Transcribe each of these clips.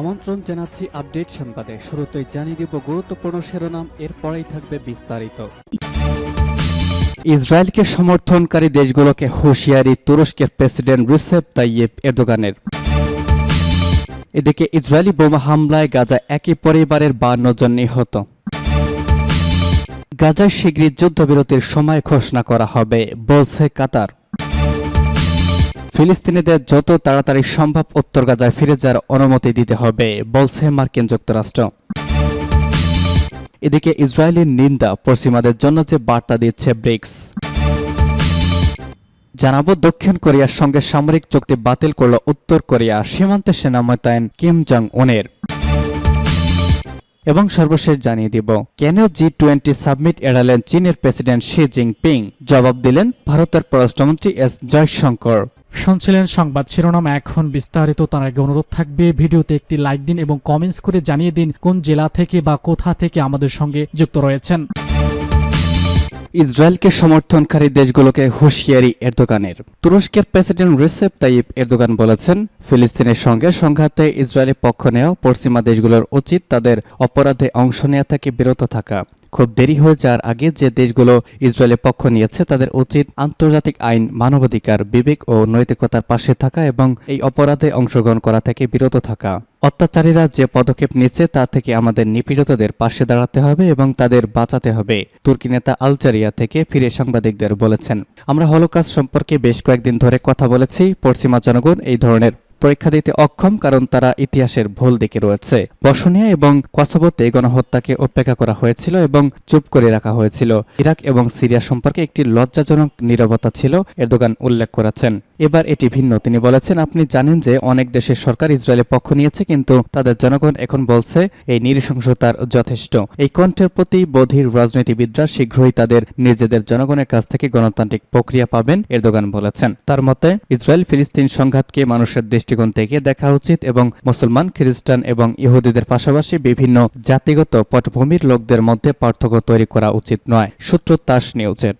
আমন্ত্রণ জানাচ্ছি আপডেট সংবাদে। শুরুতেই জানিয়ে দিব গুরুত্বপূর্ণ শিরোনাম, এরপরেই থাকবে বিস্তারিত। ইসরায়েলকে সমর্থনকারী দেশগুলোকে হুঁশিয়ারি তুরস্কের প্রেসিডেন্ট রিসেপ তাইয়েব এরদোগানের। এদিকে ইসরায়েলি বোমা হামলায় গাজা একই পরিবারের বান্ন জন নিহত। গাজায় শীঘ্রই যুদ্ধবিরতির সময় ঘোষণা করা হবে, বলছে কাতার। ফিলিস্তিনিদের যত তাড়াতাড়ি সম্ভব উত্তর গাজায় ফিরে যাওয়ার অনুমতি দিতে হবে, বলছে মার্কিন যুক্তরাষ্ট্র। এদিকে ইসরায়েলের নিন্দা পশ্চিমাদের জন্য যে বার্তা দিচ্ছে ব্রিক্স। জানাব, দক্ষিণ কোরিয়ার সঙ্গে সামরিক চুক্তি বাতিল করল উত্তর কোরিয়া সীমান্তে সেনা মোতায়েন কিম জং উনের এবং সর্বশেষ জানিয়ে দিব। কেন জি টোয়েন্টি সাবমিট এড়ালেন চীনের প্রেসিডেন্ট শি জিনপিং। জবাব দিলেন ভারতের পররাষ্ট্রমন্ত্রী এস জয়শঙ্কর। শুনছিলেন সংবাদ শিরোনাম। এখন বিস্তারিত, তার আগে অনুরোধ থাকবে, ভিডিওতে একটি লাইক দিন এবং কমেন্টস করে জানিয়ে দিন কোন জেলা থেকে বা কোথা থেকে আমাদের সঙ্গে যুক্ত রয়েছেন। ইসরায়েলকে সমর্থনকারী দেশগুলোকে হুঁশিয়ারি এরদোগানের। তুরস্কের প্রেসিডেন্ট রিসেপ তাইব এরদোগান বলেছেন, ফিলিস্তিনের সঙ্গে সংঘাতে ইসরায়েলের পক্ষ নেওয়া পশ্চিমা দেশগুলোর উচিত তাদের অপরাধে অংশ নেওয়া থেকে বিরত থাকা। খুব দেরি হয়ে যাওয়ার আগে যে দেশগুলো ইসরায়েলের পক্ষ নিয়েছে, তাদের উচিত আন্তর্জাতিক আইন, মানবাধিকার, বিবেক ও নৈতিকতার পাশে থাকা এবং এই অপরাধে অংশগ্রহণ করা থেকে বিরত থাকা। অত্যাচারীরা যে পদক্ষেপ নিচ্ছে তা থেকে আমাদের নিপীড়িতদের পাশে দাঁড়াতে হবে এবং তাদের বাঁচাতে হবে, তুর্কি নেতা আলজারিয়া থেকে ফিরে সাংবাদিকদের বলেছেন। আমরা হলোকাস্ট সম্পর্কে বেশ কয়েকদিন ধরে কথা বলেছি, পশ্চিমা জনগণ এই ধরনের পরীক্ষা দিতে অক্ষম কারণ তারা ইতিহাসের ভুল দিকে রয়েছে। বসনিয়া এবং কসবোতে গণহত্যাকে উপেক্ষা করা হয়েছিল এবং চুপ করে রাখা হয়েছিল। ইরাক এবং সিরিয়া সম্পর্কে একটি লজ্জাজনক নিরবতা ছিল, এরদোগান উল্লেখ করেছেন। এবার এটি ভিন্ন। তিনি বলেছেন, আপনি জানেন যে অনেক দেশের সরকার ইসরায়েলের পক্ষ নিয়েছে, কিন্তু তাদের জনগণ এখন বলছে এই নৃশংসতার যথেষ্ট। এই কণ্ঠের প্রতি বধির রাজনীতিবিদরা শীঘ্রই তাদের নিজেদের জনগণের কাছ থেকে গণতান্ত্রিক প্রক্রিয়া পাবেন, এরদোগান বলেছেন। তার মতে ইসরায়েল ফিলিস্তিন সংঘাতকে মানুষের দৃষ্টিকোণ থেকে দেখা উচিত এবং মুসলমান, খ্রিস্টান এবং ইহুদিদের পাশাপাশি বিভিন্ন জাতিগত পটভূমির লোকদের মধ্যে পার্থক্য তৈরি করা উচিত নয়। সূত্র তাস নিউজের।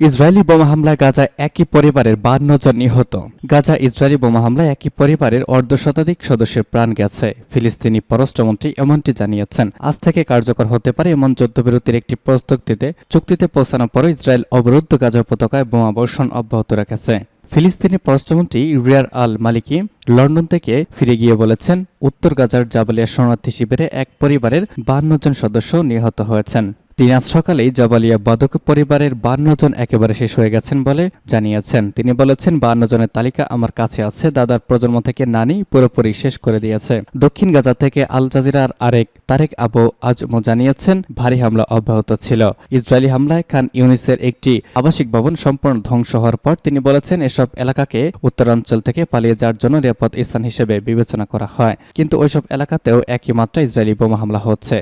ইসরায়েলি বোমা হামলায় গাজা একই পরিবারের বান্ন জন নিহত। গাজা ইসরায়েলি বোমা হামলায় একই পরিবারের অর্ধ শতাধিক সদস্যের প্রাণ গেছে। ফিলিস্তিনি পররাষ্ট্রমন্ত্রী এমনটি জানিয়েছেন। আজ থেকে কার্যকর হতে পারে এমন যুদ্ধবিরতির একটি প্রস্তুতিতে চুক্তিতে পৌঁছানোর পরও ইসরায়েল অবরুদ্ধ গাজা উপত্যকায় বোমা বর্ষণ অব্যাহত রেখেছে। ফিলিস্তিনি পররাষ্ট্রমন্ত্রী রিয়ার আল মালিকি লন্ডন থেকে ফিরে গিয়ে বলেছেন, উত্তর গাজার জাবালিয়া শরণার্থী শিবিরে এক পরিবারের বান্ন জন সদস্য নিহত হয়েছেন। তিনি আজ সকালেই জবালিয়া বাদক পরিবারের বান্ন জন একেবারে শেষ হয়ে গেছেন বলে জানিয়েছেন। তিনি বলেছেন, বান্ন জনের তালিকা আমার কাছে আছে। দাদার প্রজন্ম থেকে নানি পুরোপুরি শেষ করে দিয়েছে। দক্ষিণ গাজা থেকে আল জাজিরার আরেক তারেক আবু আজমো জানিয়েছেন, ভারী হামলা অব্যাহত ছিল। ইসরায়েলি হামলায় খান ইউনিসের একটি আবাসিক ভবন সম্পূর্ণ ধ্বংস হওয়ার পর তিনি বলেছেন, এসব এলাকাকে উত্তরাঞ্চল থেকে পালিয়ে যাওয়ার জন্য নিরাপদ স্থান হিসেবে বিবেচনা করা হয়। কিন্তু ওইসব এলাকাতেও একই মাত্রায় ইসরায়েলি বোমা হামলা হচ্ছে।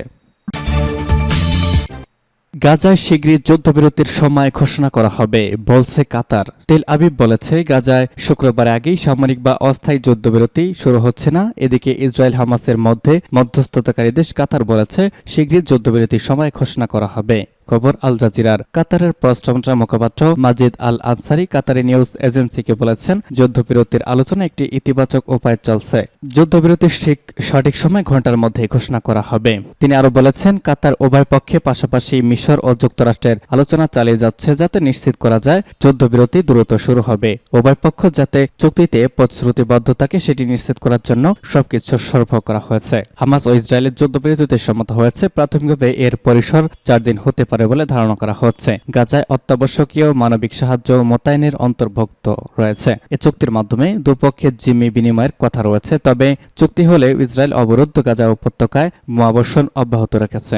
গাজায় শীঘ্রই যুদ্ধবিরতির সময় ঘোষণা করা হবে, বলছে কাতার। তেল আবিব বলেছে, গাজায় শুক্রবার আগেই সামরিক বা অস্থায়ী যুদ্ধবিরতি শুরু হচ্ছে না। এদিকে ইসরায়েল হামাসের মধ্যে মধ্যস্থতাকারী দেশ কাতার বলেছে শীঘ্রই যুদ্ধবিরতির সময় ঘোষণা করা হবে। খবর আল জাজিরার। কাতারের পররাষ্ট্রমন্ত্রী মুখপাত্র Majed al Ansari Qatari news এজেন্সিকে বলেছেন, যুদ্ধবিরতির আলোচনা একটি ইতিবাচক উপায় চলছে। যুদ্ধবিরতির ঠিক সঠিক সময় ঘণ্টার মধ্যে ঘোষণা করা হবে। তিনি আরও বলেছেন, কাতার উভয় পক্ষে পাশাপাশি মিশর ও যুক্তরাষ্ট্রের আলোচনা চালিয়ে যাচ্ছে যাতে নিশ্চিত করা যায় যুদ্ধবিরতি দ্রুত শুরু হবে। উভয় পক্ষ যাতে চুক্তিতে প্রতিশ্রুতিবদ্ধ থাকে সেটি নিশ্চিত করার জন্য সবকিছু সরবরাহ করা হয়েছে। হামাস ও ইসরায়েলের যুদ্ধবিরতিতে সম্মত হয়েছে, প্রাথমিকভাবে এর পরিসর চার দিন হতে পারে বলে ধারণা করা হচ্ছে। গাজায় অত্যাবশ্যকীয় মানবিক সাহায্য মোতায়েনের অন্তর্ভুক্ত রয়েছে। এ চুক্তির মাধ্যমে দুপক্ষের জিম্মি বিনিময়ের কথা রয়েছে, তবে চুক্তি হলে ইসরায়েল অবরুদ্ধ গাজা উপত্যকায় মহাবর্ষণ অব্যাহত রেখেছে।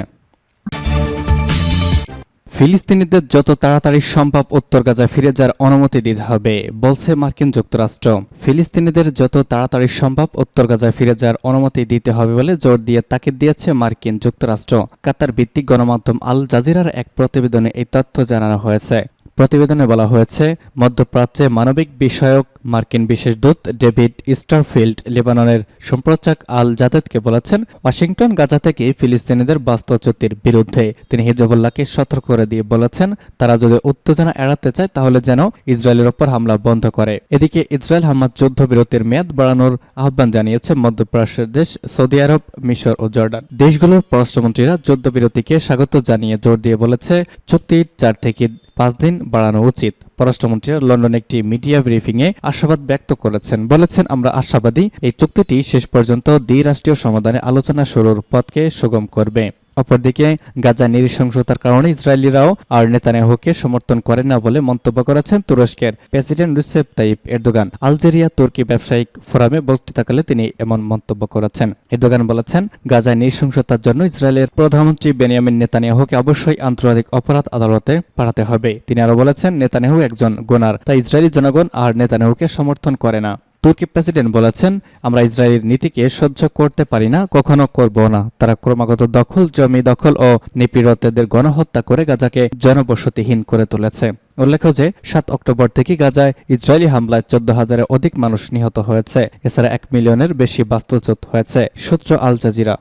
ফিলিস্তিনিদের যত তাড়াতাড়ি সম্ভব উত্তর গাজায় ফিরে যাওয়ার অনুমতি দিতে হবে, বলছে মার্কিন যুক্তরাষ্ট্র। ফিলিস্তিনিদের যত তাড়াতাড়ি সম্ভব উত্তর গাজায় ফিরে যাওয়ার অনুমতি দিতে হবে বলে জোর দিয়ে তাকিদ দিয়েছে মার্কিন যুক্তরাষ্ট্র। কাতার ভিত্তিক গণমাধ্যম আল জাজিরার এক প্রতিবেদনে এই তথ্য জানানো হয়েছে। প্রতিবেদনে বলা হয়েছে, মধ্যপ্রাচ্যে মানবিক বিষয়ক মার্কিন বিশেষ দূত ডেভিড স্টারফিল্ড লেবাননের সম্প্রচারক আল জাদেদকে বলেছেন, ওয়াশিংটন গাজা থেকে ফিলিস্তিনিদের বাস্তুচ্যুতির বিরুদ্ধে। তিনি হিজবুল্লাহকে সতর্ক করে দিয়ে বলেছেন, তারা যদি উত্তেজনা এড়াতে চায়, তাহলে যেন ইসরায়েলের ওপর হামলা বন্ধ করে। এদিকে ইসরায়েল হামাজ যুদ্ধবিরতির মেয়াদ বাড়ানোর আহ্বান জানিয়েছে মধ্যপ্রাচ্যের দেশ সৌদি আরব, মিশর ও জর্ডান। দেশগুলোর পররাষ্ট্রমন্ত্রীরা যুদ্ধবিরতিকে স্বাগত জানিয়ে জোর দিয়ে বলেছে চুক্তি চার থেকে পাঁচ দিন বাড়ানো উচিত। পররাষ্ট্রমন্ত্রী লন্ডন একটি মিডিয়া ব্রিফিংয়ে আশাবাদ ব্যক্ত করেছেন। বলেছেন, আমরা আশাবাদী এই চুক্তিটি শেষ পর্যন্ত দ্বিরাষ্ট্রীয় সমাধানে আলোচনা শুরুর পথকে সুগম করবে। অপরদিকে গাজা নৃশংসতার কারণে ইসরায়েলিরাও আর নেতানিয়াহুকে সমর্থন করে না বলে মন্তব্য করেছেন তুরস্কের president Recep Tayyip Erdogan. Algeria তুর্কি ব্যবসায়িক ফোরামে বক্তৃতাকালে তিনি এমন মন্তব্য করেছেন। এরদোগান বলেছেন গাজায় নৃশংসতার জন্য ইসরায়েলের প্রধানমন্ত্রী বেনিয়ামিন নেতানিয়াহুকে অবশ্যই আন্তর্জাতিক অপরাধ আদালতে পাঠাতে হবে। তিনি আরও বলেছেন নেতানিয়াহু একজন গোনার, তাই ইসরায়েলি জনগণ আর নেতানিয়াহুকে সমর্থন করে না। তুর্কি প্রেসিডেন্ট বলেছেন, আমরা ইসরায়েলের নীতিকে সহ্য করতে পারি না, কখনো করব না। তারা ক্রমাগত দখল, জমি দখল ও নিপীড়িতদের গণহত্যা করে গাজাকে জনবসতিহীন করে তুলেছে। উল্লেখ্য যে, সাত অক্টোবর থেকে গাজায় ইসরায়েলি হামলায় চোদ্দ হাজারের অধিক মানুষ নিহত হয়েছে। এছাড়া এক মিলিয়নের বেশি বাস্তুচ্যুত হয়েছে, সূত্র আল জাজিরা।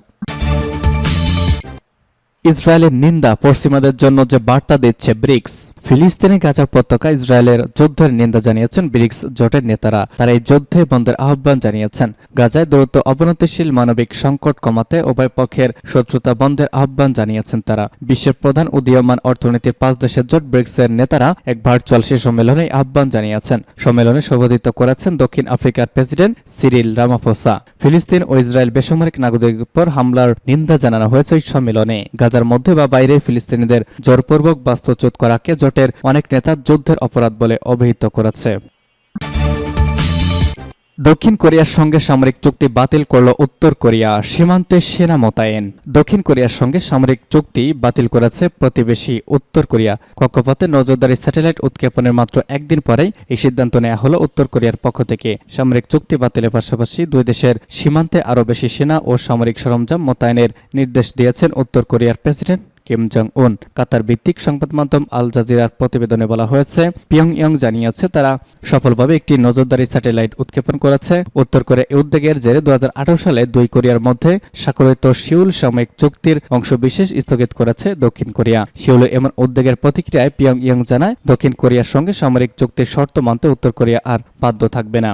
ইসরায়েলের নিন্দা পশ্চিমাদের জন্য যে বার্তা দিচ্ছে ব্রিক্স। ফিলিস্তিনি গাজার পতাকা ইসরায়েলের যুদ্ধের নিন্দা জানিয়েছেন ব্রিক্স জোটের নেতারা। তারা এই যুদ্ধে বন্ধের আহ্বান জানিয়েছেন। গাজায় দ্রুত অবনতিশীল মানবিক সংকট কমাতে উভয় পক্ষের শত্রুতা বন্ধের আহ্বান জানিয়েছেন তারা। বিশ্বের প্রধান উদীয়মান অর্থনীতির পাঁচ দেশের জোট ব্রিক্সের নেতারা এক ভার্চুয়াল সে সম্মেলনে আহ্বান জানিয়েছেন। সম্মেলনে সভাপতিত্ব করেছেন দক্ষিণ আফ্রিকার প্রেসিডেন্ট সিরিল রামাফোসা। ফিলিস্তিন ও ইসরায়েল বেসামরিক নাগরিকদের উপর হামলার নিন্দা জানানো হয়েছে ওই সম্মেলনে। গাজার মধ্যে বা বাইরে ফিলিস্তিনিদের জোরপূর্বক বাস্তুচ্যুত করাকে জোটের অনেক নেতা যুদ্ধের অপরাধ বলে অভিহিত করেছে। দক্ষিণ কোরিয়ার সঙ্গে সামরিক চুক্তি বাতিল করল উত্তর কোরিয়া। সীমান্তে সেনা মোতায়েন। দক্ষিণ কোরিয়ার সঙ্গে সামরিক চুক্তি বাতিল করেছে প্রতিবেশী উত্তর কোরিয়া। কক্ষপথে নজরদারি স্যাটেলাইট উৎক্ষেপণের মাত্র একদিন পরেই এই সিদ্ধান্ত নেওয়া হলো উত্তর কোরিয়ার পক্ষ থেকে। সামরিক চুক্তি বাতিলের পাশাপাশি দুই দেশের সীমান্তে আরও বেশি সেনা ও সামরিক সরঞ্জাম মোতায়েনের নির্দেশ দিয়েছেন উত্তর কোরিয়ার প্রেসিডেন্ট কিম জং উন কাতার ভিত্তিক সংবাদ মাধ্যম আল জাজিরার প্রতিবেদনে বলা হয়েছে পিয়ংইয়ং জানিয়েছে তারা সফলভাবে একটি নজরদারি স্যাটেলাইট উৎক্ষেপণ করেছে। উত্তর কোরিয়া উদ্যোগের জেরে দু হাজার আঠারো সালে দুই কোরিয়ার মধ্যে স্বাক্ষরিত শিউল সাময়িক চুক্তির অংশ বিশেষ স্থগিত করেছে দক্ষিণ কোরিয়া। শিউল এমন উদ্যোগের প্রতিক্রিয়ায় পিয়ংইয়ং জানায়, দক্ষিণ কোরিয়ার সঙ্গে সামরিক চুক্তির শর্ত মানতে উত্তর কোরিয়া আর বাধ্য থাকবে না।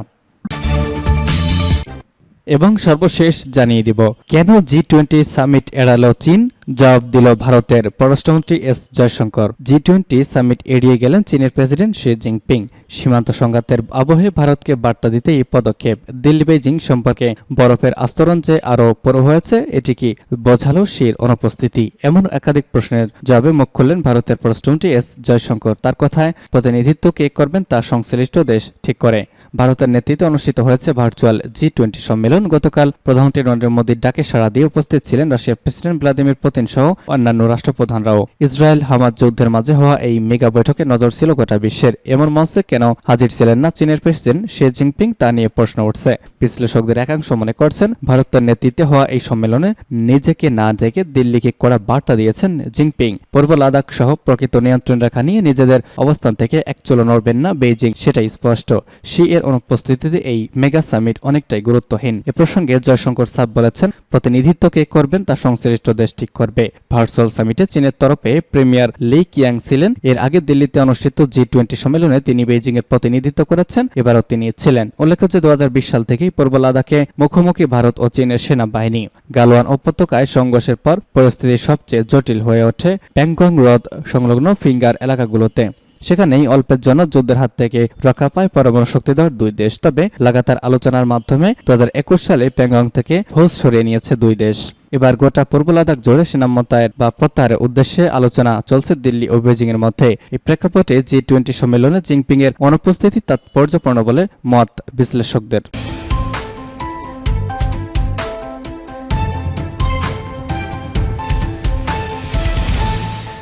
এবং সর্বশেষ জানিয়ে দিব, কেন জি টোয়েন্টি সামিট এড়ালো চীন? জবাব দিল ভারতের পররাষ্ট্রমন্ত্রী S Jaishankar. G twenty summit এড়িয়ে গেলেন চীনের প্রেসিডেন্ট শি জিনপিং। সীমান্ত সংঘাতের আবহে ভারতকে বার্তা দিতে এই পদক্ষেপ দিল্লি বেজিং সম্পর্কে বরফের আস্তরণ যে আরও পড়ো হয়েছে, এটি কি বোঝালো শির অনুপস্থিতি? এমন একাধিক প্রশ্নের জবাবে মুখ খুললেন ভারতের পররাষ্ট্রমন্ত্রী এস জয়শঙ্কর। তার কথায় প্রতিনিধিত্ব কে করবেন তা সংশ্লিষ্ট দেশ ঠিক করে। ভারতের নেতৃত্বে অনুষ্ঠিত হয়েছে ভার্চুয়াল জি টোয়েন্টি সম্মেলন। গতকাল প্রধানমন্ত্রী নরেন্দ্র মোদীর ডাকে সাড়া দিয়ে উপস্থিত ছিলেন রাশিয়ার প্রেসিডেন্ট ভ্লাদিমির পুতিন সহ অন্যান্য রাষ্ট্রপ্রধানরাও। ইসরায়েল হামাজ যুদ্ধের মাঝে হওয়া এই মেগা বৈঠকে নজর ছিল গোটা বিশ্বের। এমন মঞ্চে কেন হাজির ছিলেন না চীনের প্রেসিডেন্ট শি জিনপিং তা নিয়ে প্রশ্ন উঠছে। বিশ্লেষকদের একাংশ মনে করছেন, ভারতের নেতৃত্বে হওয়া এই সম্মেলনে নিজেকে না দেখে দিল্লিকে কড়া বার্তা দিয়েছেন জিনপিং। পূর্ব লাদাখ সহ প্রকৃত নিয়ন্ত্রণ রেখা নিয়ে নিজেদের অবস্থান থেকে এক চলো নড়বেন না বেইজিং, সেটাই স্পষ্ট। শি এর অনুপস্থিতিতে এই মেগা সামিট অনেকটাই গুরুত্বহীন। এ প্রসঙ্গে জয়শঙ্কর সাব বলেছেন, প্রতিনিধিত্ব কে করবেন তা সংশ্লিষ্ট দেশ ঠিক করবে। ভার্চুয়াল সামিটে চীনের তরফে প্রিমিয়ার লি কিয়াং ছিলেন। এর আগে দিল্লিতে অনুষ্ঠিত জি টোয়েন্টি সম্মেলনে তিনি বেইজিং এর প্রতিনিধিত্ব করেছেন, এবারও তিনি ছিলেন। উল্লেখ্য যে দু হাজার বিশ সাল থেকেই পূর্ব লাদাখে মুখোমুখি ভারত ও চীনের সেনাবাহিনী। গালোয়ান উপত্যকায় সংঘর্ষের পর পরিস্থিতি সবচেয়ে জটিল হয়ে ওঠে প্যাংগং হ্রদ সংলগ্ন ফিঙ্গার এলাকাগুলোতে। সেখানেই অল্পের জন্য যুদ্ধের হাত থেকে রক্ষা পায় পরমাণু শক্তিধর দুই দেশ। তবে লাগাতার আলোচনার মাধ্যমে দু সালে প্যাংগং থেকে হোস সরিয়ে নিয়েছে দুই দেশ। এবার গোটা পূর্ব লাদাখ জুড়ে সেনা মোতায়েন বা প্রত্যাহারের উদ্দেশ্যে আলোচনা চলছে দিল্লি ও বেজিং এর মধ্যে। এই প্রেক্ষাপটে জি টোয়েন্টি সম্মেলনে জিনপিং এর অনুপস্থিতি তাৎপর্যপূর্ণ বলে মত বিশ্লেষকদের।